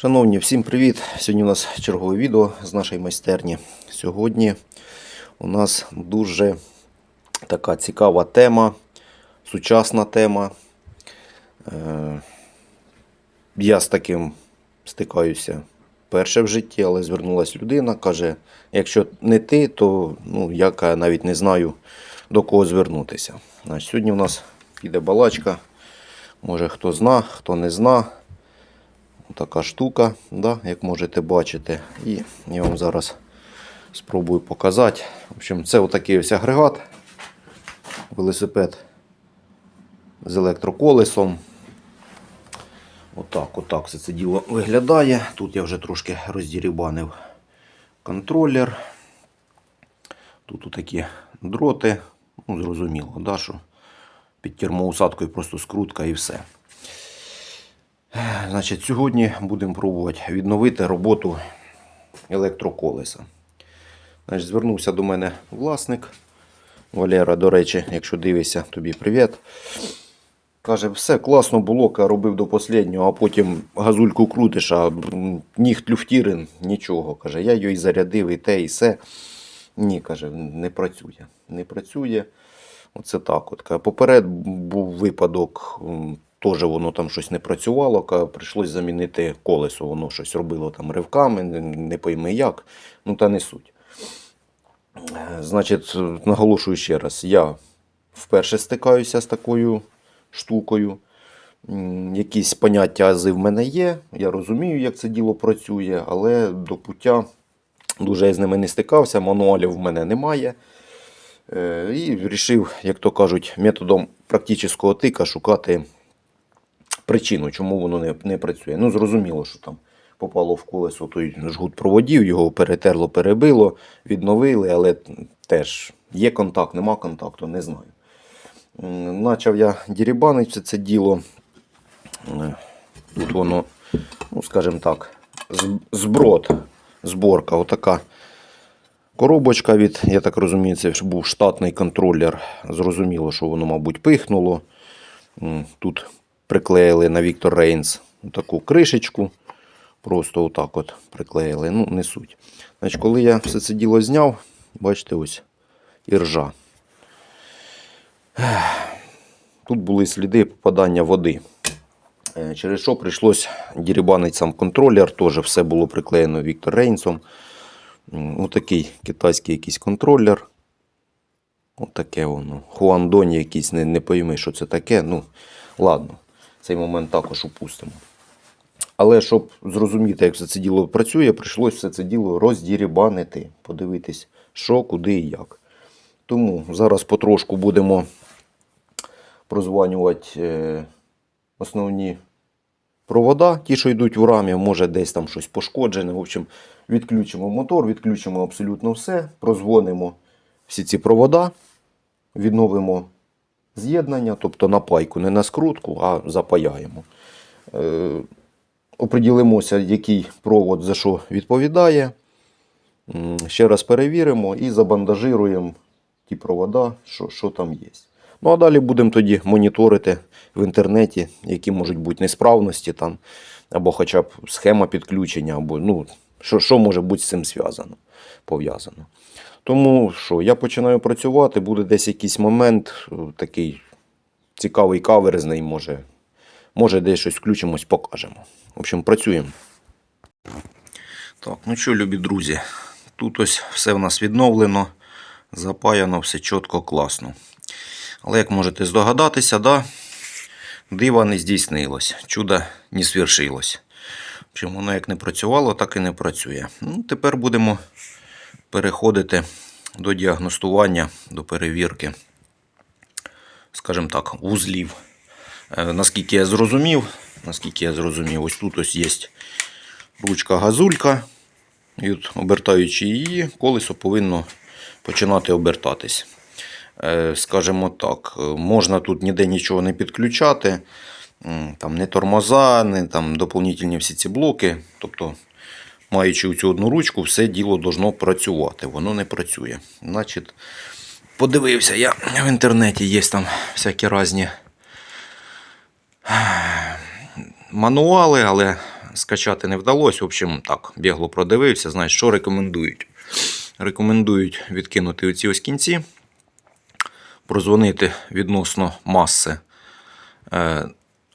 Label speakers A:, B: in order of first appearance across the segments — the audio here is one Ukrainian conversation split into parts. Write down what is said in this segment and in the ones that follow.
A: Шановні, всім привіт! Сьогодні у нас чергове відео з нашої майстерні. Сьогодні у нас дуже така цікава тема, сучасна тема. Е, Я з таким стикаюся перше в житті, але звернулася людина, каже, якщо не ти, то ну, я навіть не знаю до кого звернутися. Значить, сьогодні у нас піде балачка. Може хто зна, хто не зна. Така штука, да, як можете бачити. І я вам зараз спробую показати. В общем, це отакий ось агрегат. Велосипед з електроколесом. Отак, отак все це діло виглядає. Тут я вже трошки роздірібанив контролер. Тут такі дроти. Ну, зрозуміло, да, що під термоусадкою просто скрутка і все. Значить, сьогодні будемо пробувати відновити роботу електроколеса. Значить, звернувся до мене власник Валера, до речі, якщо дивишся, тобі привіт. Каже, все класно було, робив до останнього, а потім газульку крутиш, а м, ніг люфтірин, нічого. Каже, я її зарядив і те, і все. Ні, каже, не працює. Не працює. Оце так. От. Поперед був випадок, теж воно там щось не працювало, прийшлось замінити колесо, воно щось робило там ривками, не, не пойми як. Ну та не суть. Е, Значить, наголошую ще раз, я вперше стикаюся з такою штукою. Якісь поняття ази в мене є. Я розумію, як це діло працює, але до пуття дуже я з ними не стикався, мануалів в мене немає. Е, І вирішив, як то кажуть, методом практичного тика шукати причину, чому воно не, не працює. Ну, зрозуміло, що там попало в колесо той жгут проводів, його перетерло, перебило, відновили, але теж є контакт, нема контакту, не знаю. Начав я дірібанити все це діло. Е, Тут воно, ну, скажімо так, зброд, зборка, отака. Коробочка від, я так розумію, це був штатний контролер. Зрозуміло, що воно, мабуть, пихнуло. Тут приклеїли на Віктор Рейнс таку кришечку. Просто отак от приклеїли. Ну, не суть. Значить, коли я все це діло зняв, бачите, ось іржа. Тут були сліди попадання води. Е, Через що прийшлось дірібанити сам контролер, теж все було приклеєно Віктор Рейнсом. Отакий китайський якийсь контролер. Отаке воно. Хуандоні якийсь, не, не пойми, що це таке. Ну, ладно, цей момент також упустимо. Але щоб зрозуміти, як все це діло працює, прийшлось все це діло роздірібанити, подивитись, що, куди і як. Тому зараз потрошку будемо прозванювати е, основні провода, ті, що йдуть в рамі, може десь там щось пошкоджене. В общем, відключимо мотор, відключимо абсолютно все, прозвонимо всі ці провода, відновимо з'єднання, тобто на пайку, не на скрутку, а запаяємо. Е, оприділимося, який провод за що відповідає. Ще раз перевіримо і забандажируємо ті провода, що, що там є. Ну а далі будемо тоді моніторити в інтернеті, які можуть бути несправності там, або хоча б схема підключення, або ну, що, що може бути з цим зв'язано, пов'язано. Тому що я починаю працювати, буде десь якийсь момент е, такий цікавий каверзний, може, може десь щось включимось, покажемо. В общем, працюємо. Так, ну що, любі друзі, тут ось все в нас відновлено, запаяно, все чітко, класно. Але як можете здогадатися, да, дива не здійснилось, чудо не свершилось. Общем, воно як не працювало, так і не працює. Ну, тепер будемо переходити до діагностування, до перевірки, скажімо так, вузлів. Е, Наскільки я зрозумів, наскільки я зрозумів, ось тут ось є ручка газулька. І от, обертаючи її, колесо повинно починати обертатись. Е, Скажімо так, е, можна тут ніде нічого не підключати, там не тормоза, не там доповнительні всі ці блоки. Тобто, маючи цю одну ручку, все діло должно працювати. Воно не працює. Значить, подивився я в інтернеті, є там всякі різні мануали, але скачати не вдалося. В общем, так, бігло продивився, знаєш, що рекомендують. Рекомендують відкинути оці ось кінці, прозвонити відносно маси.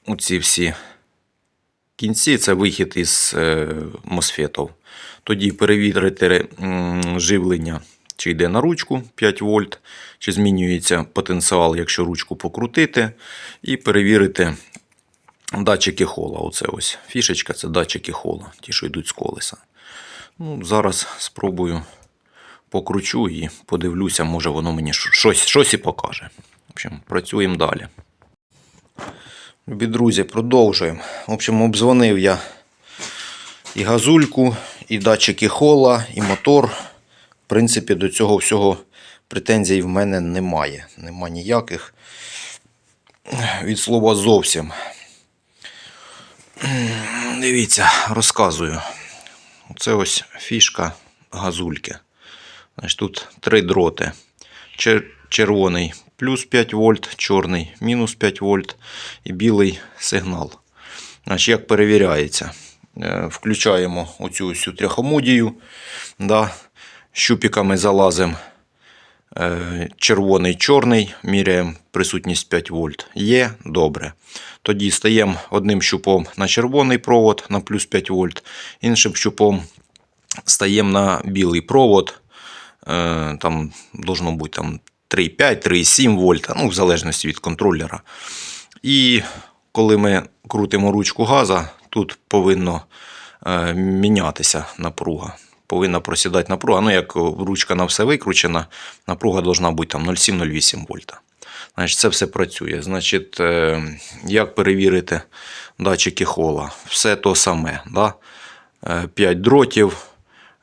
A: Оці всі кінці це вихід із е, мосфетів. Тоді перевірити живлення, чи йде на ручку 5 вольт, чи змінюється потенціал, якщо ручку покрутити, і перевірити датчики хола. Оце ось фішечка це датчики хола, ті, що йдуть з колеса. Ну, зараз спробую покручу і подивлюся, може воно мені щось, щось і покаже. В общем, працюємо далі. Друзі, продовжуємо. В общем, обдзвонив я і газульку, і датчики хола, і мотор. В принципі, до цього всього претензій в мене немає. Нема ніяких. Від слова зовсім. Дивіться, розказую. Це ось фішка газульки. Значить, тут три дроти. Червоний плюс 5 вольт, чорний мінус 5 вольт і білий сигнал. Значить, як перевіряється? Е, Включаємо оцю всю тряхомудію. Да. Щупиками залазимо. Е, Червоний, чорний, міряємо присутність 5 вольт. Є, добре. Тоді стаємо одним щупом на червоний провод на плюс 5 вольт, іншим щупом стаємо на білий провод. Е, Там должно бути там 3,5, 3,7 вольта, ну, в залежності від контролера. І коли ми крутимо ручку газа, тут повинно е, мінятися напруга. Повинна просідати напруга. Ну, як ручка на все викручена, напруга должна бути там 0,7-0,8 вольта. Значить, це все працює. Значить, е, як перевірити датчики хола? Все то саме. Да? 5 дротів,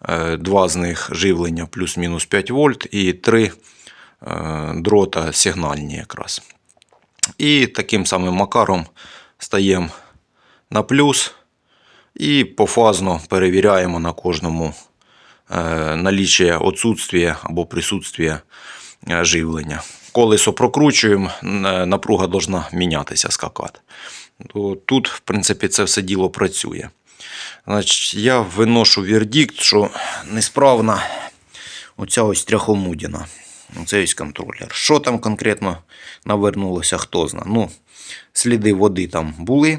A: е, два з них живлення плюс-мінус 5 вольт і 3 дрота сигнальні якраз. І таким самим макаром стаємо на плюс і пофазно перевіряємо на кожному е, наліччя отсутствия або присутствия е, живлення. Колесо прокручуємо, напруга должна мінятися, скакати. Тут, в принципі, це все діло працює. Значить, я виношу вердикт, що несправна оця ось тряхомудіна. Оце ось контролер. Що там конкретно навернулося, хто зна. Ну, сліди води там були.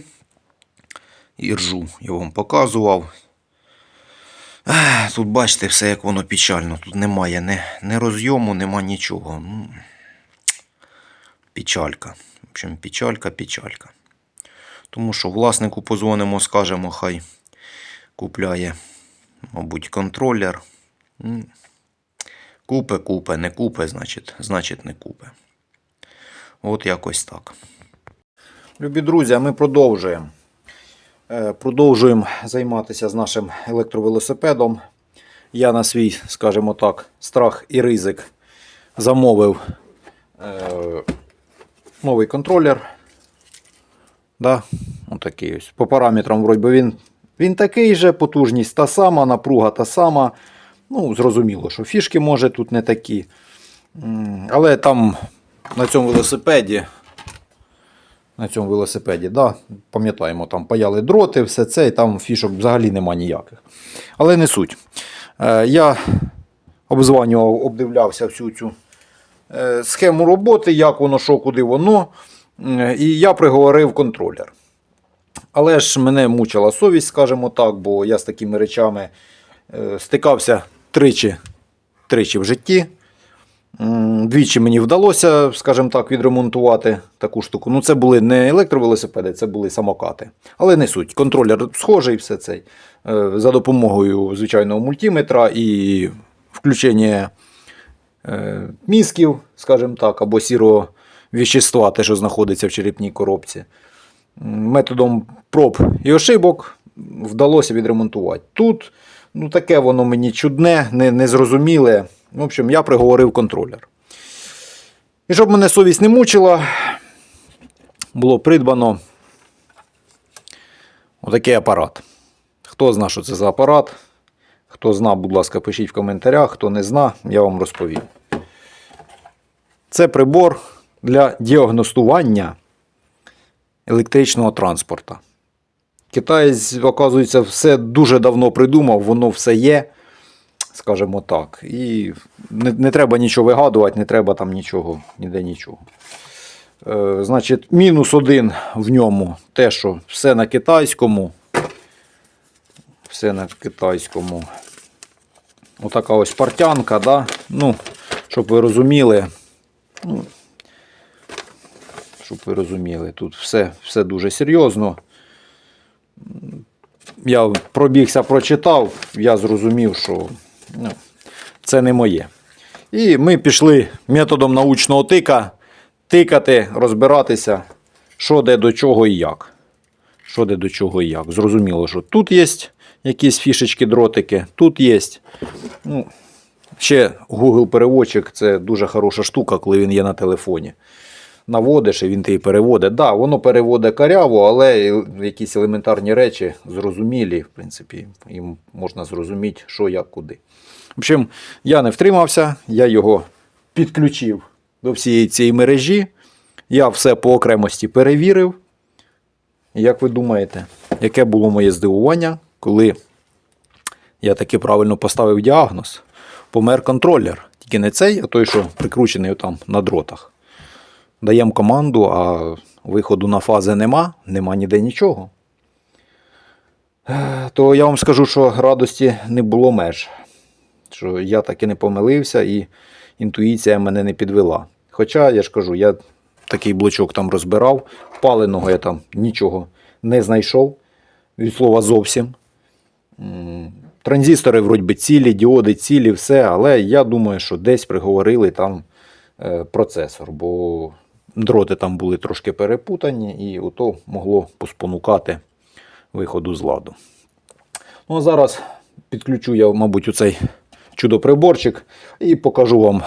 A: Іржу я вам показував. Тут бачите все, як воно печально. Тут немає ні, ні розйому, нема нічого. Ну, печалька. В общем, печалька, печалька. Тому що власнику позвонимо, скажемо, хай купляє, мабуть, контролер. Купе, купе, не купе, значить, значить не купе. От якось так. Любі друзі, ми продовжуємо. Е, Продовжуємо займатися з нашим електровелосипедом. Я на свій, скажімо так, страх і ризик замовив е, новий контролер. Да, отакий ось. По параметрам, вроді він, він такий же, потужність та сама, напруга та сама. Ну, зрозуміло, що фішки може тут не такі. Але там на цьому велосипеді. На цьому велосипеді, да, пам'ятаємо, там паяли дроти, все це, і там фішок взагалі нема ніяких. Але не суть. Е, я обзванював, обдивлявся всю цю е, схему роботи, як воно, що, куди воно. І я приговорив контролер. Але ж мене мучила совість, скажімо так, бо я з такими речами е, стикався тричі, тричі в житті. Двічі мені вдалося, скажімо так, відремонтувати таку штуку. Ну, це були не електровелосипеди, це були самокати. Але не суть. Контролер схожий, все цей. Е, За допомогою звичайного мультиметра і включення е, мізків, скажімо так, або сірого віщества, те, що знаходиться в черепній коробці. Методом проб і ошибок вдалося відремонтувати. Тут ну, таке воно мені чудне, не- незрозуміле. В общем, я приговорив контролер. І щоб мене совість не мучила, було придбано отакий апарат. Хто зна, що це за апарат? Хто зна, будь ласка, пишіть в коментарях. Хто не зна, я вам розповім. Це прибор для діагностування електричного транспорту.
B: Китаєць, оказується, все дуже давно придумав, воно все є, скажімо так. І не, не треба нічого вигадувати, не треба там нічого, ніде нічого. Е, значить, мінус один в ньому те, що все на китайському. Все на китайському. Отака ось партянка, да? ну, щоб ви розуміли. Ну, щоб ви розуміли, тут все, все дуже серйозно. Я пробігся, прочитав, я зрозумів, що ну, це не моє. І ми пішли методом научного тика тикати, розбиратися, що де до чого і як. Що де до чого і як. Зрозуміло, що тут є якісь фішечки, дротики, тут є. Ну, ще Google переводчик це дуже хороша штука, коли він є на телефоні. Наводиш і він ти переводить. Да, воно переводить каряво, але якісь елементарні речі зрозумілі, в принципі, їм можна зрозуміти, що як куди. В общем, я не втримався, я його підключив до всієї цієї мережі. Я все по окремості перевірив. Як ви думаєте, яке було моє здивування, коли я таки правильно поставив діагноз? Помер контролер. Тільки не цей, а той, що прикручений там на дротах. Даємо команду, а виходу на фази нема, нема ніде нічого. Е, То я вам скажу, що радості не було меж. Що я таки не помилився і інтуїція мене не підвела. Хоча, я ж кажу, я такий блочок там розбирав, паленого я там нічого не знайшов. Від слова зовсім. Транзистори вроді цілі, діоди цілі, все, але я думаю, що десь приговорили там е, процесор, бо дроти там були трошки перепутані, і ото могло поспонукати виходу з ладу. Ну, а зараз підключу я, мабуть, у цей чудо-приборчик і покажу вам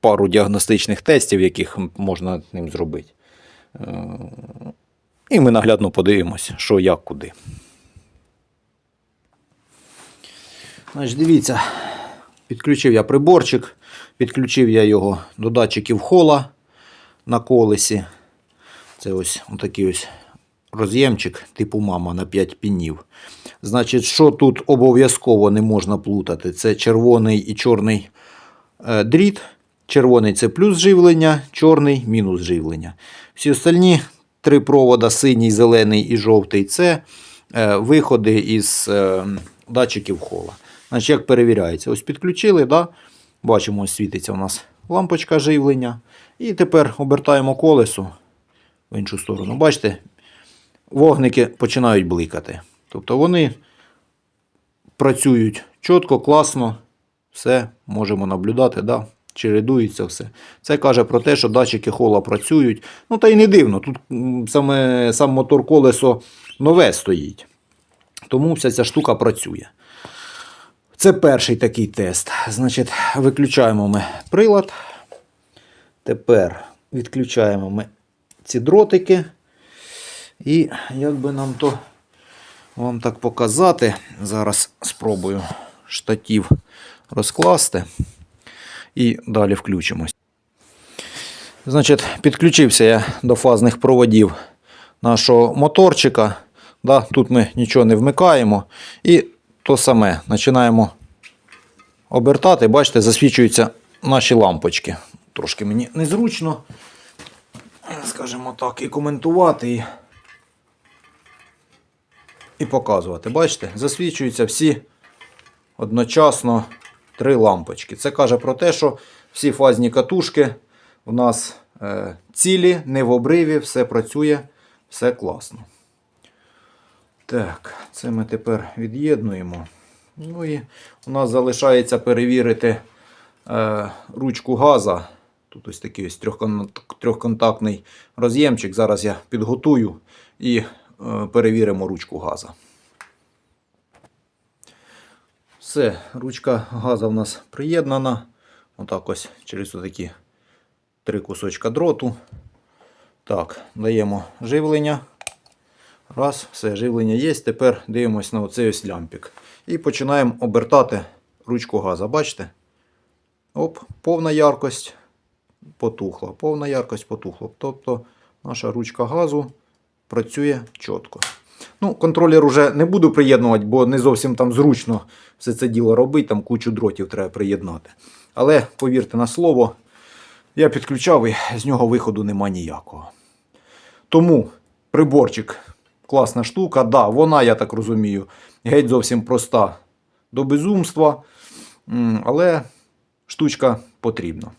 B: пару діагностичних тестів, яких можна ним зробити. Е, І ми наглядно подивимось, що як куди. Значить, дивіться, підключив я приборчик, підключив я його до датчиків хола на колесі. Це ось такий ось роз'ємчик типу мама на 5 пінів. Значить, що тут обов'язково не можна плутати? Це червоний і чорний е, дріт. Червоний це плюс живлення, чорний мінус живлення. Всі остальні три провода, синій, зелений і жовтий це е, виходи із е, датчиків хола. Значить, як перевіряється? Ось підключили, да? бачимо, ось світиться у нас лампочка живлення. І тепер обертаємо колесо в іншу сторону. Бачите, вогники починають бликати. Тобто вони працюють чітко, класно, все можемо наблюдати, да? чередується все. Це каже про те, що датчики хола працюють. Ну та й не дивно. Тут саме сам мотор колесо нове стоїть. Тому вся ця штука працює. Це перший такий тест. Значить, виключаємо ми прилад. Тепер відключаємо ми ці дротики. І як би нам то вам так показати, зараз спробую штатів розкласти і далі включимось. Значить, підключився я до фазних проводів нашого моторчика. Да, тут ми нічого не вмикаємо. І то саме починаємо обертати. Бачите, засвічуються наші лампочки. Трошки мені незручно, скажімо так, і коментувати. І, і показувати. Бачите, засвічуються всі одночасно три лампочки. Це каже про те, що всі фазні катушки у нас е, цілі, не в обриві, все працює, все класно. Так, це ми тепер від'єднуємо. Ну і у нас залишається перевірити е, ручку газа. Тут ось такий ось трьохконтактний роз'ємчик. Зараз я підготую і е, перевіримо ручку газа. Все, ручка газа в нас приєднана. Отак ось через такі три кусочка дроту. Так, даємо живлення. Раз, все, живлення є. Тепер дивимося на оцей ось лямпік. І починаємо обертати ручку газа. Бачите? Оп, повна яркость потухла. Повна яркость потухла. Тобто наша ручка газу працює чітко. Ну, контролер уже не буду приєднувати, бо не зовсім там зручно все це діло робити, там кучу дротів треба приєднати. Але повірте на слово, я підключав і з нього виходу нема ніякого. Тому приборчик класна штука. Да, вона, я так розумію, геть зовсім проста до безумства, але штучка потрібна.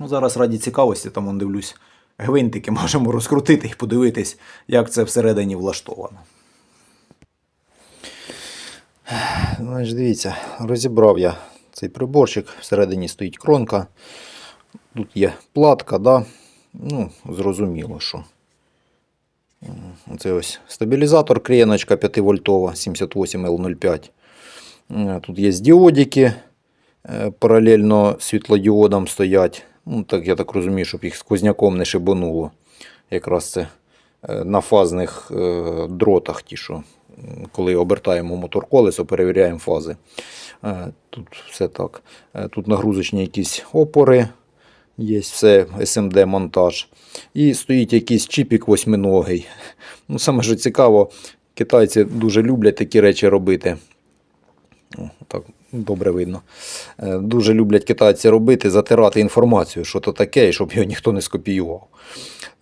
B: Ну, зараз раді цікавості, там он дивлюсь, гвинтики можемо розкрутити і подивитись, як це всередині влаштовано. Значить, дивіться, розібрав я цей приборчик. Всередині стоїть кронка. Тут є платка, да? ну, зрозуміло, що. Це ось стабілізатор, крієночка 5 вольтова 78L05. Е, Тут є діодики, е, паралельно світлодіодам стоять. Ну, так, я так розумію, щоб їх сквозняком не шибануло. Якраз це е, на фазних е, дротах, ті, що коли обертаємо мотор колесо, перевіряємо фази. Е, Тут все так. Тут нагрузочні якісь опори, є все SMD монтаж. І стоїть якийсь чіпік восьминогий. Ну, саме що цікаво, китайці дуже люблять такі речі робити. О, так добре видно. Е, Дуже люблять китайці робити, затирати інформацію, що то таке, і щоб його ніхто не скопіював.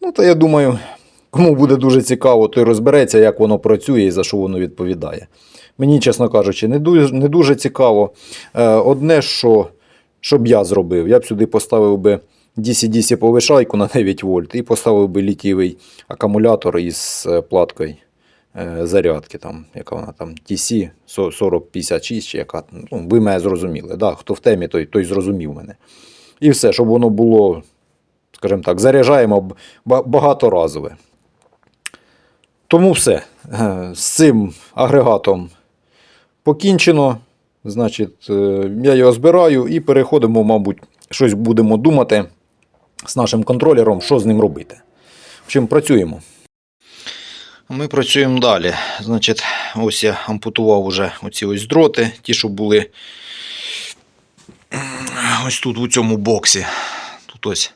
B: Ну, то я думаю, кому буде дуже цікаво, той розбереться, як воно працює і за що воно відповідає. Мені, чесно кажучи, не дуже, не дуже цікаво. Е, Одне, що, що б я зробив, я б сюди поставив би DC-DC повишайку на 9 вольт і поставив би літівий акумулятор із е, платкою зарядки, там, яка вона там TC 4056, чи яка. Ну, ви мене зрозуміли. Да? Хто в темі, той, той зрозумів мене. І все, щоб воно було, скажімо так, заряджаємо багаторазове. Тому все. Е, З цим агрегатом покінчено. Значить, е, я його збираю і переходимо, мабуть, щось будемо думати з нашим контролером, що з ним робити. В общем, працюємо. Ми працюємо далі. Значить, ось я ампутував уже оці ось дроти, ті, що були ось тут у цьому боксі. Тут ось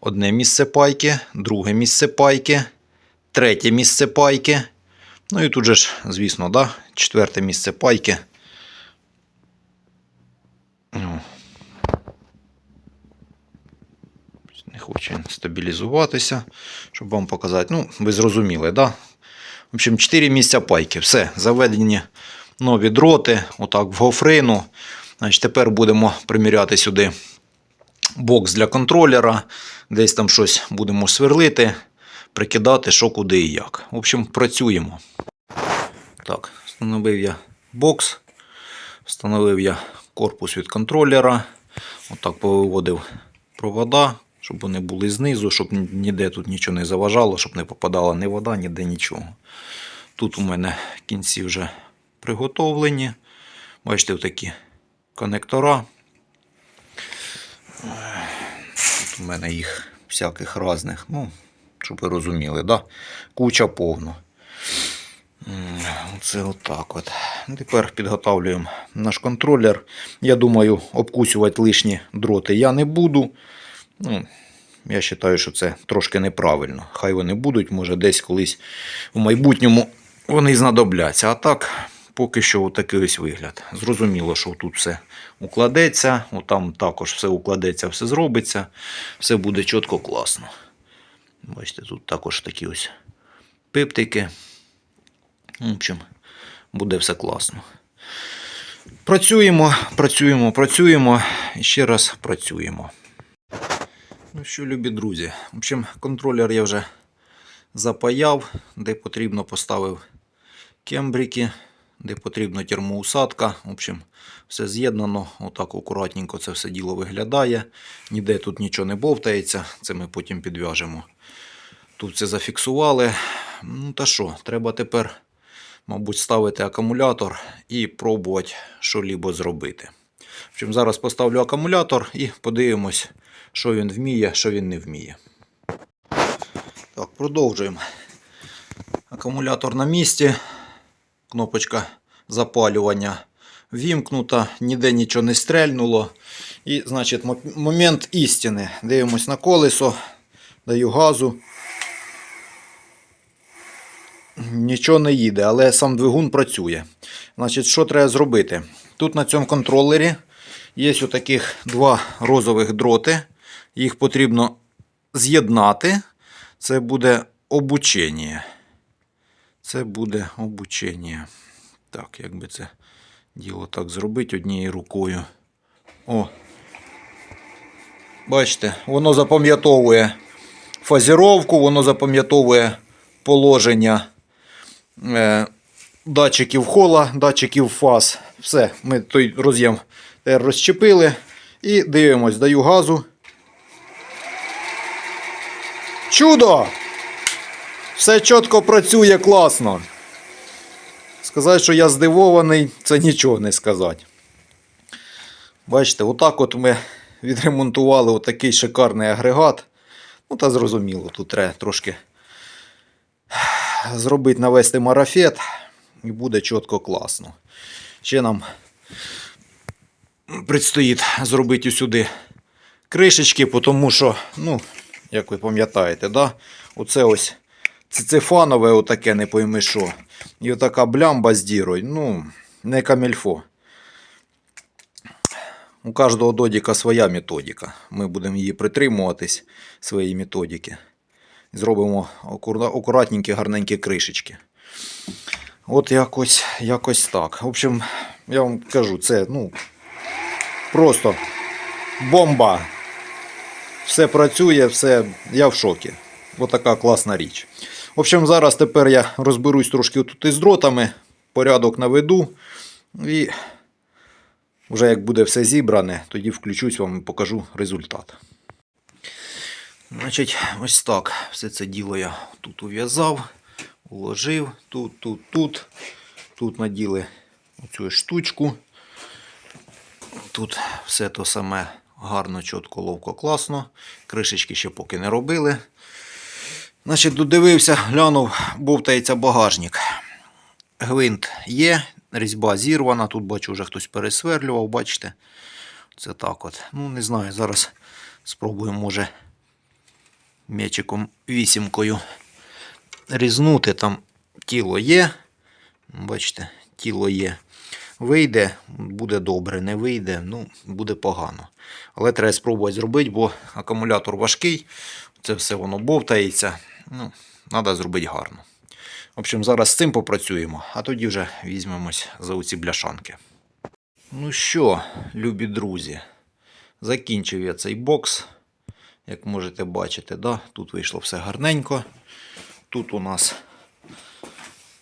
B: одне місце пайки, друге місце пайки, третє місце пайки. Ну і тут же ж, звісно, да, четверте місце пайки. Ну. Не хоче стабілізуватися, щоб вам показати. Ну, ви зрозуміли, да? В общем, 4 місця пайки. Все, заведені нові дроти, отак в гофрину. Значить, тепер будемо приміряти сюди бокс для контролера. Десь там щось будемо сверлити, прикидати, що куди і як. В общем, працюємо. Так, встановив я бокс, встановив я корпус від контролера. Отак повиводив провода, щоб вони були знизу, щоб ніде тут нічого не заважало, щоб не попадала ні вода, ніде нічого. Тут у мене кінці вже приготовлені. Бачите, такі конектора. Тут у мене їх всяких різних, ну, щоб ви розуміли, да? куча повно. М, Оце отак от. Ну, Тепер підготовлюємо наш контролер. Я думаю, обкусювати лишні дроти я не буду. Ну, я вважаю, що це трошки неправильно. Хай вони будуть, може, десь колись в майбутньому вони знадобляться. А так, поки що такий ось вигляд. Зрозуміло, що тут все укладеться, там також все укладеться, все зробиться, все буде чітко класно. Бачите, тут також такі ось пиптики. В общем, буде все класно. Працюємо, працюємо, працюємо і ще раз працюємо. Ну що, любі друзі, в общем, контролер я вже запаяв, де потрібно поставив кембрики, де потрібно термоусадка. В общем, все з'єднано, отак акуратненько це все діло виглядає. Ніде тут нічого не бовтається, це ми потім підв'яжемо. Тут все зафіксували. Ну та що, треба тепер, мабуть, ставити акумулятор і пробувати що-лібо зробити. В общем, зараз поставлю акумулятор і подивимось, що він вміє, що він не вміє. Так, продовжуємо. Акумулятор на місці. Кнопочка запалювання вімкнута, ніде нічого не стрельнуло. І, значить, момент істини. Дивимось на колесо, даю газу. нічого не їде, але сам двигун працює. Значить, що треба зробити? Тут на цьому контролері є отаких два розових дроти. Їх потрібно з'єднати. Це буде обучення. Це буде обучення. Так, як би це діло так зробити однією рукою. О. Бачите, воно запам'ятовує фазіровку, воно запам'ятовує положення е, датчиків хола, датчиків фаз. Все, ми той роз'єм тепер розчепили і дивимось, даю газу. Чудо! Все чітко працює класно. Сказати, що я здивований, це нічого не сказати. Бачите, отак от ми відремонтували отакий шикарний агрегат. Ну, та зрозуміло, тут треба трошки зробити, навести марафет, і буде чітко класно. Ще нам предстоїть зробити сюди кришечки, тому що, ну, як ви пам'ятаєте, да? оце ось цицифанове, отаке, не пойми що. І отака блямба з дірою, ну, не камільфо. У кожного додіка своя методика. Ми будемо її притримуватись, своєї методики. Зробимо акуратненькі, гарненькі кришечки. От якось, якось так. В общем, я вам кажу, це ну, просто бомба. Все працює, все, я в шокі. Ось така класна річ. В общем, зараз тепер я розберусь трошки тут із дротами, порядок наведу. І вже як буде все зібране, тоді включусь вам і покажу результат. Значить, ось так. Все це діло я тут ув'язав, уложив, тут, тут, тут. Тут наділи оцю штучку. Тут все то саме гарно, чітко, ловко, класно. Кришечки ще поки не робили. Значить, додивився, глянув, бовтається багажник. Гвинт є, різьба зірвана. Тут бачу, вже хтось пересверлював, бачите. Це так от. Ну, не знаю, зараз спробуємо, може, м'ячиком вісімкою різнути. Там тіло є. Бачите, тіло є. Вийде, буде добре, не вийде, ну, буде погано. Але треба спробувати зробити, бо акумулятор важкий, це все воно бовтається. Ну, треба зробити гарно. В общем, зараз з цим попрацюємо, а тоді вже візьмемось за оці бляшанки. Ну що, любі друзі, закінчив я цей бокс. Як можете бачити, да? тут вийшло все гарненько. Тут у нас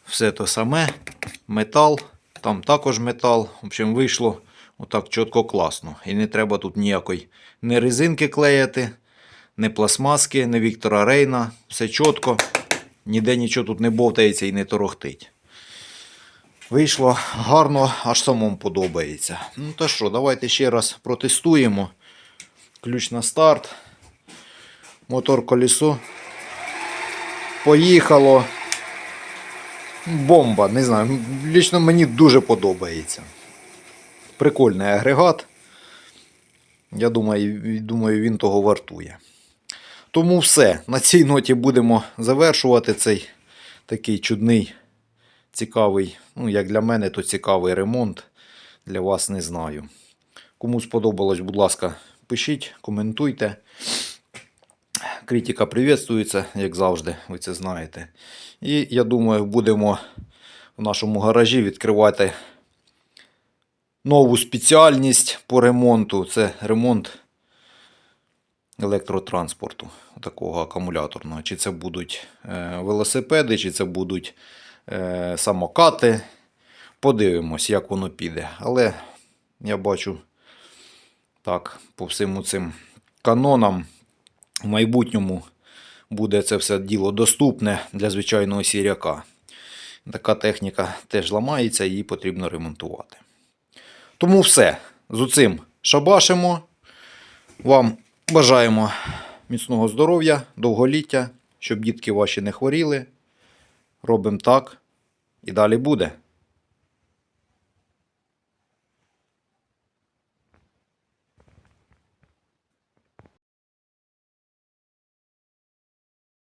B: все те саме, метал, там також метал. В общем, вийшло отак чітко класно. І не треба тут ніякої не резинки клеїти, не пластмаски, не Віктора Рейна. Все чітко. Ніде нічого тут не бовтається і не торохтить. Вийшло гарно, аж самому подобається. Ну то що, давайте ще раз протестуємо. Ключ на старт. Мотор колесо. Поїхало. Бомба, не знаю. Лічно мені дуже подобається. Прикольний агрегат. Я думаю, думаю, він того вартує. Тому все. На цій ноті будемо завершувати цей такий чудний, цікавий, ну, як для мене, то цікавий ремонт. Для вас не знаю. Кому сподобалось, будь ласка, пишіть, коментуйте. Критика приветствується, як завжди, ви це знаєте. І я думаю, будемо в нашому гаражі відкривати нову спеціальність по ремонту. Це ремонт електротранспорту, такого акумуляторного. Чи це будуть е, велосипеди, чи це будуть е, самокати. Подивимось, як воно піде. Але я бачу так, по всім цим канонам в майбутньому буде це все діло доступне для звичайного сіряка. Така техніка теж ламається, її потрібно ремонтувати. Тому все. З оцим шабашимо. Вам бажаємо міцного здоров'я, довголіття, щоб дітки ваші не хворіли. Робимо так і далі буде.